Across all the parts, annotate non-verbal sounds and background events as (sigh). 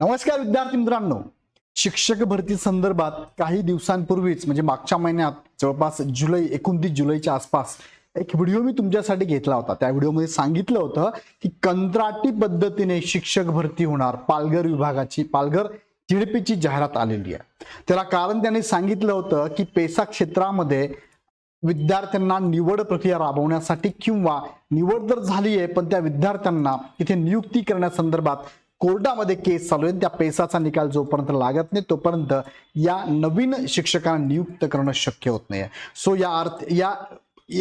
नमस्कार विद्यार्थी मित्रांनो. शिक्षक भरती संदर्भात काही दिवसांपूर्वीच म्हणजे मागच्या महिन्यात जवळपास जुलै एकोणतीस जुलैच्या आसपास एक व्हिडिओ मी तुमच्यासाठी घेतला होता. त्या व्हिडिओमध्ये सांगितलं होतं की कंत्राटी पद्धतीने शिक्षक भरती होणार पालघर विभागाची पालघर झिडपीची जाहिरात आलेली आहे. त्याला कारण त्यांनी सांगितलं होतं की पेसा क्षेत्रामध्ये विद्यार्थ्यांना निवड प्रक्रिया राबवण्यासाठी किंवा निवड तर झाली आहे पण त्या विद्यार्थ्यांना इथे नियुक्ती करण्यासंदर्भात कोर्टामध्ये केस चालू आहे त्या पेसाचा निकाल जोपर्यंत लागत नाही तोपर्यंत या नवीन शिक्षकांना नियुक्त करणं शक्य होत नाही सो या अर्थ या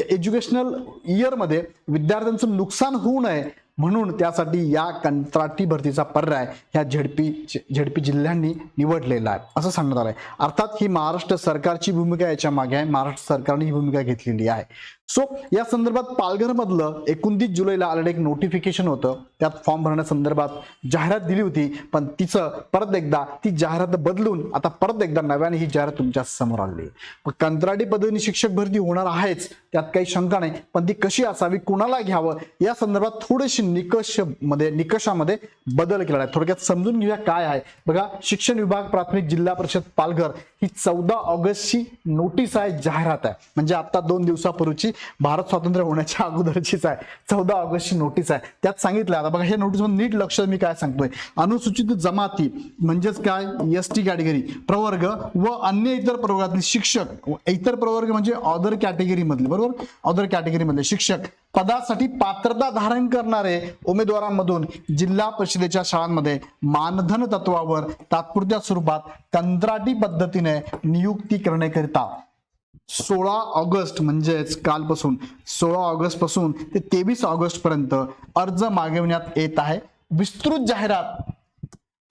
एज्युकेशनल इयरमध्ये विद्यार्थ्यांचं नुकसान होऊ नये म्हणून त्यासाठी या कंत्राटी भरतीचा पर्याय ह्या झेडपी झेडपी जिल्ह्यांनी निवडलेला आहे असं सांगण्यात आलं आहे अर्थात ही महाराष्ट्र सरकारची भूमिका याच्या मागे आहे. महाराष्ट्र सरकारने ही भूमिका घेतलेली आहे. सो या संदर्भात पालघरमधलं एकोणतीस जुलैला आलेलं एक नोटिफिकेशन होतं. त्यात फॉर्म भरण्यासंदर्भात जाहिरात दिली होती. पण तिचं परत एकदा ती जाहिरात बदलून आता परत एकदा नव्याने ही जाहिरात तुमच्यासमोर आली मग कंत्राटी पद्धतीने शिक्षक भरती होणार आहेच त्यात काही शंका नाही. पण ती कशी असावी कुणाला घ्यावं या संदर्भात थोडीशी निकषमध्ये निकषामध्ये बदल केला आहे. थोडक्यात समजून घेऊया काय आहे. बघा शिक्षण विभाग प्राथमिक जिल्हा परिषद पालघर. ही चौदा ऑगस्टची नोटीस आहे जाहिरात आहे. म्हणजे आता दोन दिवसापूर्वीची भारत स्वातंत्र्य होण्याच्या अगोदरचीच आहे. चौदा ऑगस्टची नोटीस आहे. त्यात सांगितलं आता बघा हे नोटीसमध्ये नीट लक्ष मी काय सांगतोय? अनुसूचित जमाती म्हणजेच काय? एस टी कॅटेगरी प्रवर्ग व अन्य इतर प्रवर्गातील शिक्षक. व इतर प्रवर्ग म्हणजे ऑदर कॅटेगरी मधले बरोबर? ऑदर कॅटेगरी मधले शिक्षक. पदासाठी पात्रता धारण करणारे उमेदवारांमधून जिल्हा परिषदेच्या शाळांमध्ये मानधन तत्वावर तात्पुरत्या स्वरूपात कंत्राटी पद्धतीने नियुक्ती करण्याकरिता सोळा ऑगस्ट म्हणजेच कालपासून सोळा ऑगस्टपासून ते तेवीस ऑगस्ट पर्यंत अर्ज मागविण्यात येत आहे. विस्तृत जाहिरात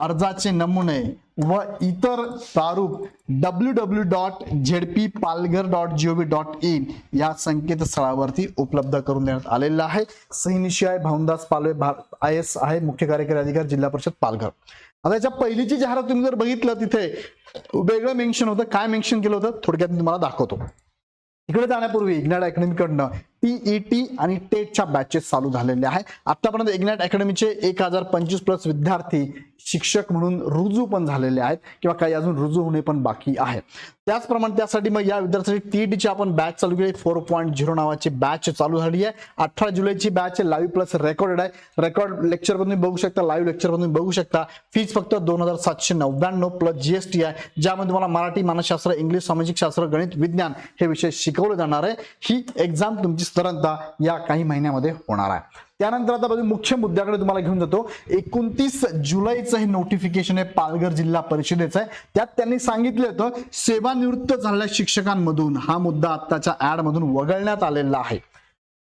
अर्जाचे नमुने व इतर प्रारूप W W dot ZP Palghar dot GOV dot IN या संकेतस्थळावरती उपलब्ध करून देण्यात आलेलं आहे. सहिनिशियाय भाऊनदास पालवे आय एस आहे मुख्य कार्यकारी अधिकारी जिल्हा परिषद पालघर. आता याच्या पहिलीची जाहिरात तुम्ही जर बघितलं तिथे वेगळं मेन्शन होतं. काय मेन्शन केलं होतं? थोडक्यात मी तुम्हाला दाखवतो. इकडे जाण्यापूर्वी इग्नॅट अकॅडमीकडनं टीईटी आणि टेटच्या बॅचेस चालू झालेले आहे. आतापर्यंत इग्नॅट अकॅडमीचे एक हजार पंचवीस प्लस विद्यार्थी शिक्षक म्हणून रुजू पण झालेले आहेत किंवा काही अजून रुजू होणे पण बाकी आहे. त्याचप्रमाणे त्यासाठी मग या विद्यार्थ्यांसाठी टीईटीची आपण बॅच चालू केली. फोर पॉईंट झिरो नावाची बॅच चालू झाली आहे. अठरा जुलैची बॅच लाईव्ह प्लस रेकॉर्डेड आहे. रेकॉर्ड लेक्चर पण तुम्ही बघू शकता लाईव्ह लेक्चर पण तुम्ही बघू शकता. फीज फक्त दोन हजार सातशे नव्याण्णव प्लस जीएसटी आहे. ज्यामध्ये तुम्हाला मराठी मानसशास्त्र इंग्लिश सामाजिक शास्त्र गणित विज्ञान हे विषय शिकवले जाणार आहे. ही एक्झाम तुमची सरळता या काही महिन्यामध्ये होणार आहे. त्यानंतर आता बघू मुख्य मुद्द्याकडे तुम्हाला घेऊन जातो. एकोणतीस जुलैचं हे नोटिफिकेशन आहे पालघर जिल्हा परिषदेचं आहे. त्यात त्यांनी सांगितलं होतं सेवानिवृत्त झालेल्या शिक्षकांमधून हा मुद्दा आत्ताच्या ऍड मधून वगळण्यात आलेला आहे.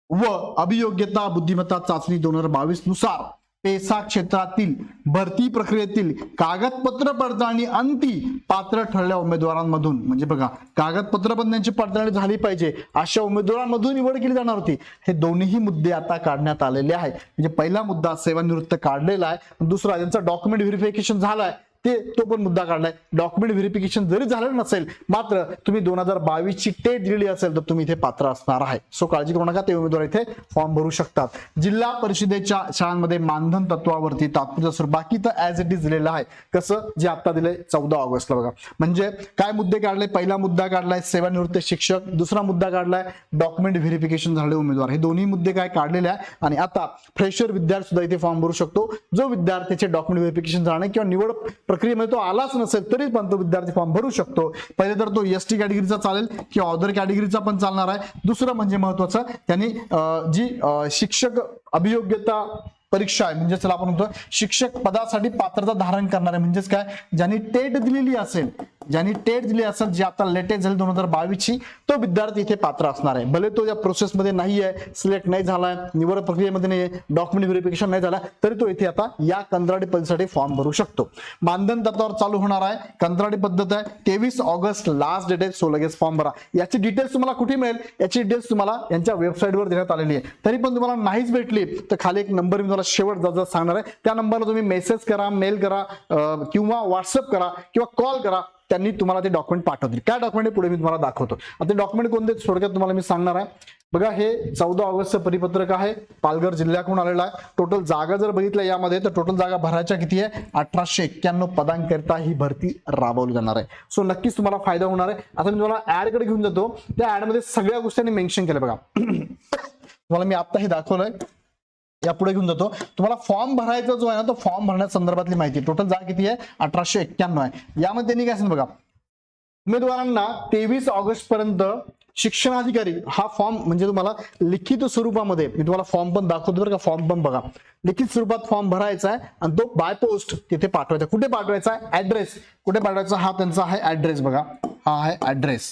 व अभियोग्यता बुद्धिमत्ता चाचणी दोन हजार बावीसनुसार पेसा क्षेत्रातील भरती प्रक्रियेतील कागदपत्र पडताळणी अंती पात्र ठरलेल्या उमेदवारांमधून. म्हणजे बघा कागदपत्र पण त्यांची पडताळणी झाली पाहिजे अशा उमेदवारांमधून निवड केली जाणार होती. हे दोन्ही मुद्दे आता काढण्यात आलेले आहेत. म्हणजे पहिला मुद्दा सेवानिवृत्त काढलेला आहे. दुसरा त्यांचं डॉक्युमेंट व्हेरिफिकेशन झालाय ते तो पण मुद्दा काढलाय. डॉक्युमेंट व्हेरिफिकेशन जरी झालं नसेल मात्र तुम्ही दोन हजार बावीस ची टेट दिलेली असेल तर तुम्ही इथे पात्र असणार आहे. सो काळजी करू नका ते उमेदवार इथे फॉर्म भरू शकतात. जिल्हा परिषदेच्या शाळांमध्ये मानधन तत्वावरती तात्पुरतं स्वरूप बाकी तर ऍज इट इज दिलेलं आहे. कसं? जे आता दिलंय चौदा ऑगस्टला बघा. म्हणजे काय मुद्दे काढले? पहिला मुद्दा काढलाय सेवानिवृत्त शिक्षक दुसरा मुद्दा काढलाय डॉक्युमेंट व्हेरिफिकेशन झाले उमेदवार. हे दोन्ही मुद्दे काय काढलेले आहे? आणि आता फ्रेशर विद्यार्थी सुद्धा इथे फॉर्म भरू शकतो. जो विद्यार्थ्याचे डॉक्युमेंट व्हेरिफिकेशन झालं किंवा निवड प्रक्रियेमध्ये तो आलाच नसेल तरी पण तो विद्यार्थी फॉर्म भरू शकतो. पहिले तर तो एस टी कॅटेगरीचा चालेल किंवा ऑदर कॅटेगरीचा पण चालणार आहे. दुसरं म्हणजे महत्वाचं त्यांनी जी शिक्षक अभियोग्यता परीक्षा आहे म्हणजे आपण म्हणतो शिक्षक पदासाठी पात्रता धारण करणारे म्हणजेच काय? ज्यांनी टेट दिलेली असेल ज्यांनी टेट दिली असेल जे आता लेटेस्ट झाली दोन हजार बावीसची तो विद्यार्थी इथे पात्र असणार आहे. भले तो या प्रोसेसमध्ये नाही आहे सिलेक्ट नाही झालाय निवड प्रक्रियेमध्ये नाही आहे डॉक्युमेंट व्हेरिफिकेशन नाही झाला तरी तो इथे आता या कंत्राटी पद्धतीसाठी फॉर्म भरू शकतो. मानधन तत्वावर चालू होणार आहे कंत्राटी पद्धत आहे तेवीस ऑगस्ट लास्ट डेट आहे सो लगेच फॉर्म भरा. याची डिटेल्स तुम्हाला कुठे मिळेल? याची डिटेल्स तुम्हाला यांच्या वेबसाईटवर देण्यात आलेली आहे. तरी पण तुम्हाला नाहीच भेटली तर खाली एक नंबर मी तुम्हाला शेवट जात सांगणार आहे. त्या नंबरला तुम्ही मेसेज करा मेल करा किंवा व्हॉट्सअप करा किंवा कॉल करा. त्यांनी तुम्हाला ते डॉक्युमेंट पाठवतील. काय डॉक्युमेंट पुढे मी तुम्हाला दाखवतो. आता ते डॉक्युमेंट कोणते? थोडक्यात तुम्हाला मी सांगणार आहे. बघा हे चौदा ऑगस्टचं परिपत्रक आहे. पालघर जिल्ह्याकडून आलेलं आहे. टोटल जागा जर बघितल्या यामध्ये तर टोटल जागा भरायच्या किती आहे? अठराशे एक्क्याण्णव पदांकरिता ही भरती राबवली जाणार आहे. सो नक्कीच तुम्हाला फायदा होणार आहे. आता मी तुम्हाला ऍडकडे घेऊन जातो. त्या ऍडमध्ये सगळ्या गोष्टींनी मेन्शन केलं बघा. (coughs) तुम्हाला मी आता हे दाखवलंय. या पुढे घेऊन जातो. तुम्हाला फॉर्म भरायचा जो आहे ना तो फॉर्म भरण्या संदर्भातली माहिती टोटल जागा किती आहे? अठराशे एक्क्याण्णव आहे. यामध्ये त्यांनी काय सांगितलं बघा. उमेदवारांना तेवीस ऑगस्ट पर्यंत शिक्षणाधिकारी हा फॉर्म म्हणजे तुम्हाला लिखित स्वरूपामध्ये मी तुम्हाला फॉर्म पण दाखवतो बरं का फॉर्म पण बघा. लिखित स्वरूपात फॉर्म भरायचा आहे आणि तो बाय पोस्ट तिथे पाठवायचा. कुठे पाठवायचा? आहे ऍड्रेस कुठे पाठवायचा? हा त्यांचा आहे ऍड्रेस बघा. हा आहे ऍड्रेस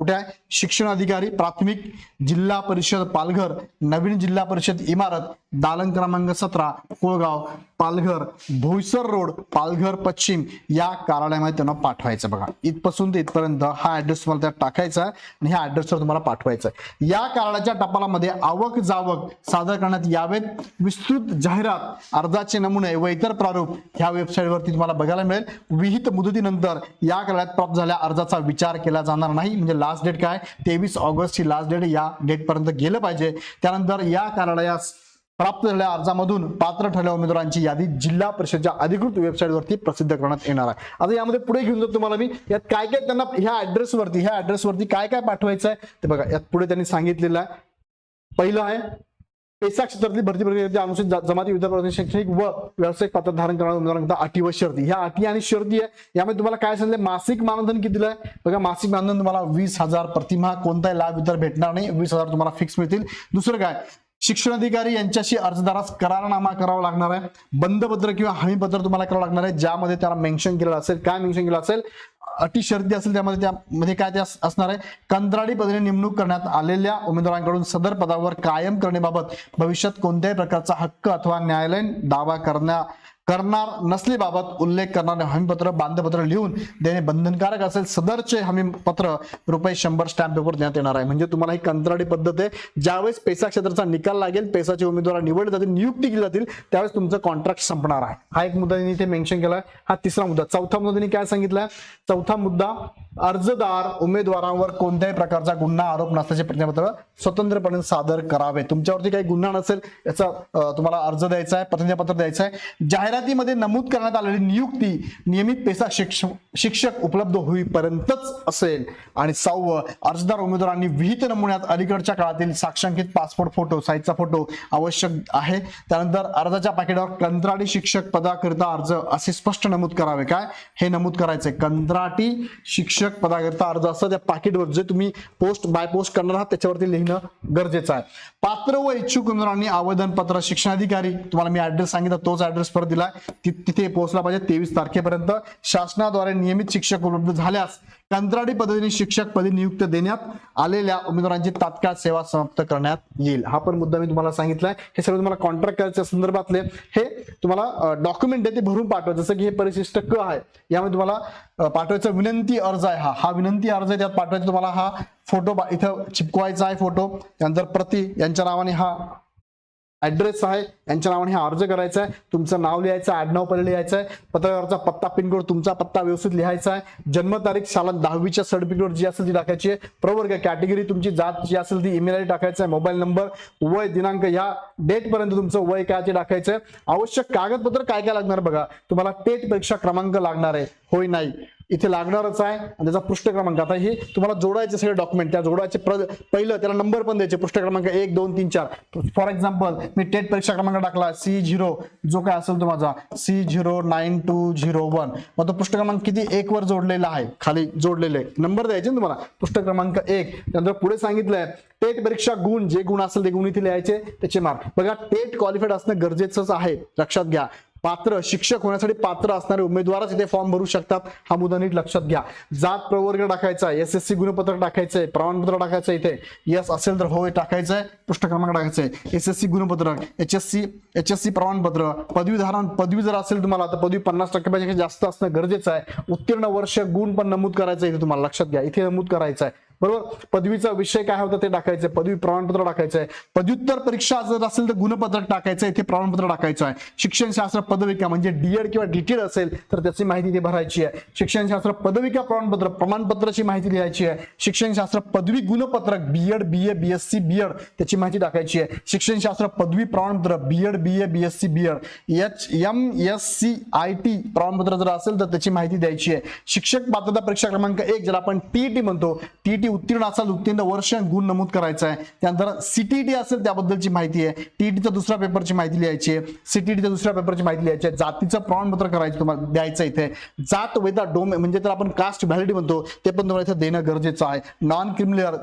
कुठे आहे? शिक्षण अधिकारी प्राथमिक जिल्हा परिषद पालघर नवीन जिल्हा परिषद इमारत. दालन क्रमांक सतरा कोळगाव पालघर भोईसर रोड पालघर पश्चिम या कार्यालयामध्ये त्यांना पाठवायचं बघा. इथपासून ते इथपर्यंत हा ऍड्रेस तुम्हाला त्यात टाकायचा आहे आणि ह्या ऍड्रेसवर तुम्हाला पाठवायचा आहे. या कार्यालयाच्या टपालामध्ये आवक जावक सादर करण्यात यावेत. विस्तृत जाहिरात अर्जाचे नमुने व इतर प्रारूप ह्या वेबसाईटवरती तुम्हाला बघायला मिळेल. विहित मुदतीनंतर या कार्यालयात प्राप्त झाल्या अर्जाचा विचार केला जाणार नाही. म्हणजे लास्ट डेट काय? तेवीस ऑगस्ट ही लास्ट डेट या डेटपर्यंत गेलं पाहिजे. त्यानंतर या कार्यालयास प्राप्त झालेल्या अर्जामधून पात्र ठरलेल्या उमेदवारांची यादी जिल्हा परिषदच्या अधिकृत वेबसाईटवरती प्रसिद्ध करण्यात येणार आहे. आता यामध्ये पुढे घेऊन जातो तुम्हाला मी. यात काय काय त्यांना ह्या ऍड्रेसवरती ह्या ऍड्रेसवरती काय काय पाठवायचं आहे ते बघा. यात पुढे त्यांनी सांगितलेलं आहे. पहिलं आहे पेसा क्षेत्रातली भरती प्रक्रिया अनुसूचित जमाती विद्यार्थी शैक्षणिक व व्यावसायिक पात्र धारण करणाऱ्या उमेदवारांकरता अटी व शर्ती. ह्या अटी आणि शर्ती आहे. यामध्ये तुम्हाला काय सांगितलं? मासिक मानधन किती आहे बघा मासिक मानधन तुम्हाला वीस हजार प्रतिमा कोणताही लाभ इतर भेटणार नाही. वीस हजार तुम्हाला फिक्स मिळतील. दुसरं काय? शिक्षण अधिकारी यांच्याशी अर्जदारास करारनामा करावा लागणार आहे. बंधपत्र किंवा हमीपत्र तुम्हाला करावं लागणार आहे ज्यामध्ये त्याला मेन्शन केलेलं असेल. काय मेन्शन केलं असेल? अटी शर्ती असेल त्यामध्ये त्यामध्ये काय ते असणार आहे? कंत्राटी पदाने नेमणूक करण्यात आलेल्या उमेदवारांकडून सदर पदावर कायम करण्याबाबत भविष्यात कोणत्याही प्रकारचा हक्क अथवा न्यायालयीन दावा करण्या करणार नसलेबाबत उल्लेख करणारे हमीपत्र बांधपत्र लिहून देणे बंधनकारक असेल सदरचे हमीपत्र रुपये शंभर स्टॅम्प पेपर देण्यात येणार आहे. म्हणजे तुम्हाला ही कंत्राटी पद्धत आहे. ज्यावेळेस पैसा क्षेत्राचा निकाल लागेल पैसाचे उमेदवार निवडले जातील नियुक्ती केली जातील त्यावेळेस तुमचं कॉन्ट्रॅक्ट संपणार आहे. हा एक मुद्दा त्यांनी इथे मेन्शन केला हा तिसरा मुद्दा. चौथा मुद्दा त्यांनी काय सांगितलाय चौथा मुद्दा अर्जदार उमेदवारांवर कोणत्याही प्रकारचा गुन्हा आरोप नसल्याचे प्रतिज्ञापत्र स्वतंत्रपणे सादर करावे. तुमच्यावरती काही गुन्हा नसेल याचा तुम्हाला अर्ज द्यायचा आहे प्रतिज्ञापत्र द्यायचं आहे. जाहिरातीमध्ये नमूद करण्यात आलेली नियुक्ती नियमित पेसा शिक्षक शिक्षक उपलब्ध होईपर्यंतच असेल. आणि सहावं अर्जदार उमेदवारांनी विहित नमुन्यात अलीकडच्या काळातील साक्षांकित पासपोर्ट फोटो साईजचा फोटो आवश्यक आहे. त्यानंतर अर्जाच्या पाकिटावर कंत्राटी शिक्षक पदाकरिता अर्ज असे स्पष्ट नमूद करावे. काय? हे नमूद करायचे कंत्राटी शिक्षक पदाकरिता अर्ज असं त्या पाकिटवर जे तुम्ही पोस्ट बाय पोस्ट करणार आहात त्याच्यावरती लिहिणं गरजेचं आहे. पात्र व इच्छुक उमेदवारांनी आवेदन पत्र शिक्षणाधिकारी तुम्हाला मी ऍड्रेस सांगितला तोच ऍड्रेस परत दिला ति- तिथे पोहोचला पाहिजे तेवीस तारखेपर्यंत. शासनाद्वारे नियमित शिक्षक उपलब्ध झाल्यास कंत्राटी पद्धतीने शिक्षक पदी नियुक्त देण्यात आलेल्या उमेदवारांची तात्काळ सेवा समाप्त करण्यात येईल. हा पण मुद्दा मी तुम्हाला सांगितलाय. हे सर्व तुम्हाला कॉन्ट्रॅक्ट करायच्या संदर्भातले. हे तुम्हाला डॉक्युमेंट आहे ते भरून पाठवा. जसं की हे परिशिष्ट क आहे. यामध्ये तुम्हाला पाठवायचा विनंती अर्ज आहे हा. हा विनंती अर्ज आहे त्यात पाठवायचा तुम्हाला हा फोटो बा- इथं चिपकवायचा आहे फोटो. त्यानंतर प्रति यांच्या नावाने हा ऍड्रेस आहे. यांच्या नावाने हा अर्ज करायचा आहे. तुमचं नाव लिहायचं आहे. आडनाव पहिले लिहायचं आहे. पत्रकाराचा पत्ता पिनकोड तुमचा पत्ता व्यवस्थित लिहायचा आहे. जन्मतारीख शाला दहावीच्या सर्टिफिकेट जी असेल ती टाकायची आहे. प्रवर्ग कॅटेगरी तुमची जात जी असेल ती ईमेल आय टाकायचं आहे. मोबाईल नंबर वय दिनांक या डेटपर्यंत तुमचं वय काय ते टाकायचं आहे. आवश्यक कागदपत्र काय काय लागणार बघा. तुम्हाला टेट परीक्षा क्रमांक लागणार आहे. होय नाही. इथे लागणारच आहे. आणि त्याचा पृष्ठ क्रमांक. आता हे तुम्हाला जोडायचे सगळे डॉक्युमेंट त्या जोडायचे पहिलं त्याला नंबर पण द्यायचे. पृष्ठ क्रमांक एक दोन तीन चार. फॉर एक्झाम्पल मी टेट परीक्षा क्रमांक टाकला सी झिरो जो काय असेल तो माझा C zero nine two zero one मग तो पृष्ठ क्रमांक किती? एक वर जोडलेला आहे. खाली जोडलेले. नंबर द्यायचे ना तुम्हाला? पृष्ठ क्रमांक एक. त्यानंतर पुढे सांगितलंय टेट परीक्षा गुण जे गुण असेल ते गुण इथे लिहायचे त्याचे मार्क बघा टेट क्वालिफाईड असणं गरजेचंच आहे. लक्षात घ्या. पात्र शिक्षक होण्यासाठी पात्र असणारे उमेदवारच इथे फॉर्म भरू शकतात. हा मुद्दा नीट लक्षात घ्या. जात प्रवर्ग टाकायचा आहे एस एस सी गुणपत्र टाकायचं आहे प्रमाणपत्र टाकायचं आहे इथे. यस असेल तर होय टाकायचं आहे पृष्ठ क्रमांक टाकायचं आहे S S C गुणपत्र H S C H S C प्रमाणपत्र. पदवीधारण पदवी जर असेल तुम्हाला तर पदवी पन्नास टक्क्यापेक्षा जास्त असणं गरजेचं आहे. उत्तीर्ण वर्ष गुण पण नमूद करायचं आहे इथे तुम्हाला. लक्षात घ्या. इथे नमूद करायचं आहे बरोबर? पदवीचा विषय काय होता ते टाकायचं आहे पदवी प्रमाणपत्र टाकायचं आहे पदव्युत्तर परीक्षा जर असेल तर गुणपत्रक टाकायचं आहे इथे प्रमाणपत्र टाकायचं आहे. शिक्षणशास्त्र पदविका म्हणजे डीएड किंवा डीटेड असेल तर त्याची माहिती इथे भरायची आहे. शिक्षणशास्त्र पदविका प्रमाणपत्र प्रमाणपत्राची माहिती लिहायची आहे. शिक्षणशास्त्र पदवी गुणपत्रक BEd B A B S C BEd त्याची माहिती टाकायची आहे. शिक्षणशास्त्र पदवी प्रमाणपत्र BEd B A B S C BEd H M S C I T प्रमाणपत्र जर असेल तर त्याची माहिती द्यायची आहे. शिक्षक पात्रता परीक्षा क्रमांक एक ज्याला आपण टीईटी म्हणतो टीईटी उत्तीर्ण असाल उत्तीर्ण वर्ष गुण नमूद करायचा आहे. त्यानंतर सीटीटी असेल त्याबद्दलची माहिती आहे. टीईटीचा दुसऱ्या पेपरची माहिती लिहायची आहे. सीटीटीच्या दुसऱ्या पेपरची माहिती लिहायची आहे. जातीचं प्रमाणपत्र करायचं तुम्हाला द्यायचं इथे. जात वेदा डोमे म्हणजे तर आपण कास्ट व्हॅलिडी म्हणतो ते पण तुम्हाला इथे देणं गरजेचं आहे. नॉन क्रिमिनल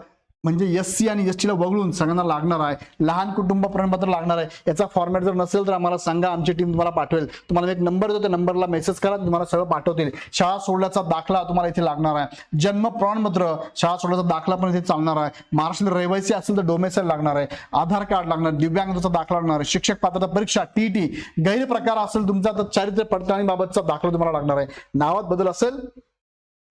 म्हणजे एस सी आणि एस टीला वगळून सगळ्यांना लागणार आहे. लहान कुटुंब प्रमाणपत्र लागणार आहे. याचा फॉर्मॅट जर नसेल तर आम्हाला सांगा आमची टीम तुम्हाला पाठवेल. तुम्हाला एक नंबर देतो त्या नंबरला मेसेज करा तुम्हाला सगळं पाठवतील. शाळा सोडल्याचा दाखला तुम्हाला इथे लागणार आहे. जन्म प्रमाणपत्र शाळा सोडल्याचा दाखला पण इथे चालणार आहे. महाराष्ट्र रहिवासी असेल तर डोमेसाईल लागणार आहे. आधार कार्ड लागणार दिव्यांगाचा दाखला लागणार आहे. शिक्षक पात्रता परीक्षा टीटी गैरप्रकार असेल तुमचा तर चारित्र्य पडताळणीबाबतचा दाखला तुम्हाला लागणार आहे. नावात बदल असेल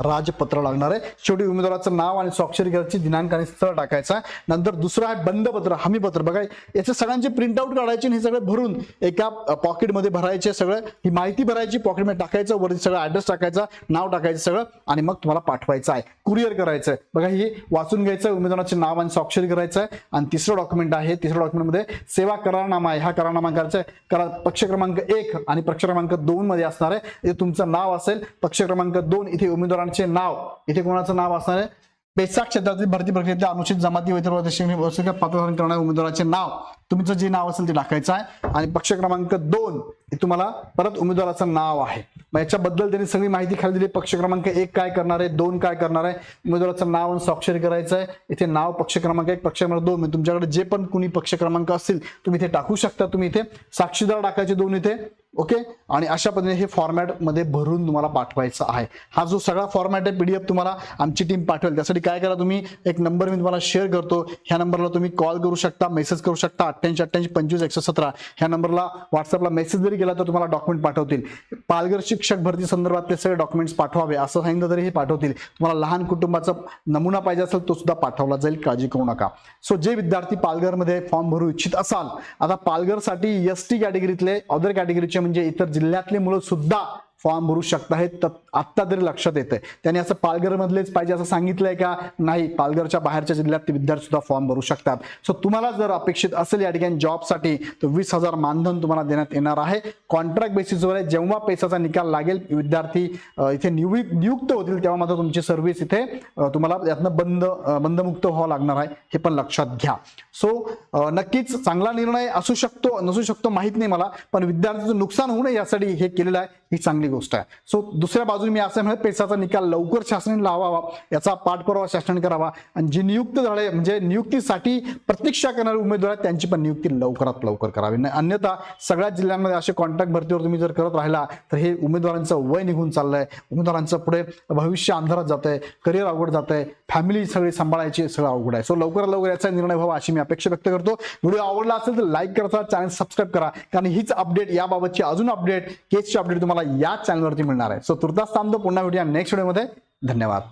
राजपत्र लागणार आहे. शेवटी उमेदवाराचं नाव आणि स्वाक्षरी करायची दिनांक आणि स्थळ टाकायचा नंतर दुसरं आहे बंधपत्र हमीपत्र. बघा याचे सगळ्यांचे प्रिंटआउट काढायचे आणि हे सगळे भरून एका पॉकेटमध्ये भरायचे सगळं. ही माहिती भरायची पॉकेटमध्ये टाकायचं वरती सगळं ऍड्रेस टाकायचा नाव टाकायचं सगळं आणि मग तुम्हाला पाठवायचं आहे. कुरिअर करायचं आहे. बघा हे वाचून घ्यायचं उमेदवाराचे नाव आणि स्वाक्षरी करायचं आहे. आणि तिसरं डॉक्युमेंट आहे. तिसऱ्या डॉक्युमेंटमध्ये सेवा करारनामा आहे. हा करारनामा करायचा आहे. करा पक्ष क्रमांक एक आणि पक्ष क्रमांक दोन मध्ये असणार आहे. तुमचं नाव असेल पक्ष क्रमांक दोन. इथे उमेदवार उमेदवारांचे नाव इथे कोणाचं नाव असणार आहे? पेसा क्षेत्रातील भरती प्रक्रियेतल्या अनुचित जमाती वैतरणाच्या पात्र करणाऱ्या उमेदवाराचे नाव तुमचं जे नाव असेल ते टाकायचं आहे. आणि पक्ष क्रमांक दोन हे तुम्हाला परत उमेदवाराचं नाव आहे. मग याच्याबद्दल त्यांनी सगळी माहिती खाली दिली. पक्ष क्रमांक एक काय करणार आहे? दोन काय करणार आहे? उमेदवाराचं नाव आणि स्वाक्षरी करायचं आहे. इथे नाव पक्ष क्रमांक एक पक्ष क्रमांक दोन. तुमच्याकडे जे पण कुणी पक्ष क्रमांक असतील तुम्ही इथे टाकू शकता. तुम्ही इथे साक्षीदार टाकायचे दोन इथे. ओके? आणि अशा पद्धतीने हे फॉर्मॅटमध्ये भरून तुम्हाला पाठवायचं आहे. हा जो सगळा फॉर्मॅट आहे पीडीएफ तुम्हाला आमची टीम पाठवेल. त्यासाठी काय करा तुम्ही? एक नंबर मी तुम्हाला शेअर करतो. ह्या नंबरला तुम्ही कॉल करू शकता मेसेज करू शकता अठ्ठ्याऐंशी अठ्ठ्याऐंशी पंचवीस एकशे सतरा. ह्या नंबरला व्हॉट्सअपला मेसेज जरी केला तर तुम्हाला डॉक्युमेंट पाठवतील. पालघर शिक्षक भरती संदर्भातले सगळे डॉक्युमेंट्स पाठवावे असं सांगितलं तरी हे पाठवतील. तुम्हाला लहान कुटुंबाचा नमुना पाहिजे असेल तो सुद्धा पाठवला जाईल. काळजी करू नका. सो जे विद्यार्थी पालघरमध्ये फॉर्म भरू इच्छित असाल आता पालघरसाठी एस टी कॅटेगरीतले अदर कॅटेगरीचे म्हणजे इतर जिल्ह्यातले मुलं सुद्धा फॉर्म भरू शकता हे आत्ता तरी लक्षात येतंय. त्यांनी असं पालघरमधलेच पाहिजे असं सांगितलंय का? नाही पालघरच्या बाहेरच्या जिल्ह्यात विद्यार्थी सुद्धा फॉर्म भरू शकतात. सो तुम्हाला जर अपेक्षित असेल या ठिकाणी जॉबसाठी तर वीस हजार मानधन तुम्हाला देण्यात येणार आहे. कॉन्ट्रॅक्ट बेसिसवर आहे. जेव्हा पैशाचा निकाल लागेल विद्यार्थी इथे निवि नियुक्त होतील तेव्हा मात्र तुमची सर्व्हिस इथे तुम्हाला यातनं बंद बंदमुक्त व्हावं लागणार आहे हे पण लक्षात घ्या. सो नक्कीच चांगला निर्णय असू शकतो नसू शकतो माहीत नाही मला पण विद्यार्थ्यांचं नुकसान होऊ नये यासाठी हे केलेलं आहे. ही चांगली गोष्ट आहे. सो दुसऱ्या बाजूने मी असं म्हणत पैशाचा निकाल लवकर शासनाने लावावा याचा पाठपुरावा शासनाने करावा. आणि जे नियुक्त झाले म्हणजे नियुक्तीसाठी प्रतीक्षा करणारे उमेदवार आहेत त्यांची पण नियुक्ती लवकरात लवकर करावी. नाही अन्यथा सगळ्या जिल्ह्यांमध्ये असे कॉन्ट्रॅक्ट भरतीवर तुम्ही जर करत राहिला तर हे उमेदवारांचं वय निघून चाललंय. उमेदवारांचं पुढे भविष्य अंधारात जात आहे करिअर अवघड जात आहे फॅमिली सगळी सांभाळायची सगळं अवघड आहे. सो लवकरात लवकर याचा निर्णय व्हावा अशी मी अपेक्षा व्यक्त करतो. व्हिडिओ आवडला असेल तर लाईक करता चॅनल सबस्क्राईब करा. कारण हीच अपडेट याबाबतची अजून अपडेट केसची अपडेट तुम्हाला याच चॅनलवरती मिळणार आहे. सो तुर्तास थांबतो. पुन्हा भेटूया नेक्स्ट व्हिडिओमध्ये धन्यवाद.